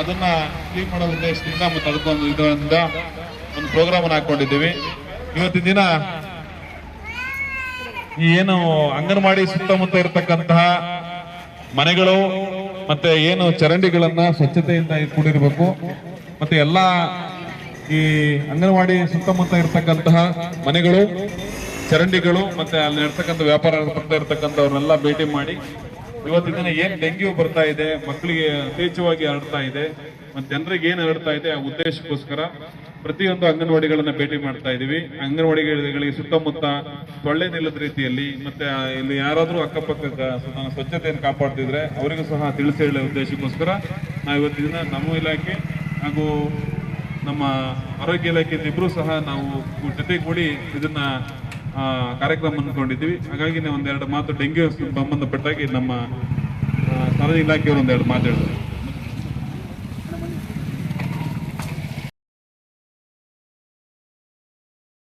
ಅದನ್ನ ಕ್ಲೀನ್ ಮಾಡೋ ಉದ್ದೇಶದಿಂದ ಮತ್ತೆ ಅದಕ್ಕೊಂದು ಇದರಿಂದ ಒಂದು ಪ್ರೋಗ್ರಾಮ್ ಅನ್ನು ಹಾಕೊಂಡಿದ್ದೀವಿ. ಇವತ್ತಿನ ದಿನ ಏನು ಅಂಗನವಾಡಿ ಸುತ್ತಮುತ್ತ ಇರತಕ್ಕಂತಹ ಮನೆಗಳು ಮತ್ತೆ ಏನು ಚರಂಡಿಗಳನ್ನ ಸ್ವಚ್ಛತೆಯಿಂದ ಕೂಡಿರಬೇಕು. ಮತ್ತೆ ಎಲ್ಲಾ ಈ ಅಂಗನವಾಡಿ ಸುತ್ತಮುತ್ತ ಇರತಕ್ಕಂತಹ ಮನೆಗಳು, ಚರಂಡಿಗಳು, ಮತ್ತೆ ಅಲ್ಲಿ ಇರ್ತಕ್ಕಂಥ ವ್ಯಾಪಾರ ಇರ್ತಕ್ಕಂಥವ್ರನ್ನೆಲ್ಲ ಭೇಟಿ ಮಾಡಿ ಇವತ್ತಿನ ದಿನ ಏನ್ ಡೆಂಗ್ಯೂ ಬರ್ತಾ ಇದೆ, ಮಕ್ಕಳಿಗೆ ಯಥೇಚ್ಛವಾಗಿ ಹರಡ್ತಾ ಇದೆ, ಮತ್ತೆ ಜನರಿಗೆ ಏನ್ ಹರಡ್ತಾ ಇದೆ ಆ ಉದ್ದೇಶಕ್ಕೋಸ್ಕರ ಪ್ರತಿಯೊಂದು ಅಂಗನವಾಡಿಗಳನ್ನ ಭೇಟಿ ಮಾಡ್ತಾ ಇದೀವಿ. ಅಂಗನವಾಡಿಗಳಿಗೆ ಸುತ್ತಮುತ್ತ ಸೊಳ್ಳೆ ನಿಲ್ಲದ ರೀತಿಯಲ್ಲಿ ಮತ್ತೆ ಇಲ್ಲಿ ಯಾರಾದ್ರೂ ಅಕ್ಕಪಕ್ಕ ಗ- ಸ್ವಚ್ಛತೆಯನ್ನು ಕಾಪಾಡ್ತಿದ್ರೆ ಅವರಿಗೂ ಸಹ ತಿಳಿಸಿ ಹೇಳೋ ಉದ್ದೇಶಕ್ಕೋಸ್ಕರ ನಾವು ಇವತ್ತಿನ ನಮ್ಮ ಇಲಾಖೆ ಹಾಗೂ ನಮ್ಮ ಆರೋಗ್ಯ ಇಲಾಖೆಯಿಂದ ಇಬ್ಬರೂ ಸಹ ನಾವು ಜೊತೆಗೂಡಿ ಇದನ್ನ ಕಾರ್ಯಕ್ರಮ ಅಂದ್ಕೊಂಡಿದ್ದೀವಿ ಹಾಗಾಗಿ ನಾವು ಒಂದೆರಡು ಮಾತು ಡೆಂಗ್ಯೂ ಸಂಬಂಧಪಟ್ಟಾಗಿ ನಮ್ಮ ಸಾರಿಗೆ ಇಲಾಖೆಯವರು ಒಂದೆರಡು ಮಾತಾಡ್ತಾರೆ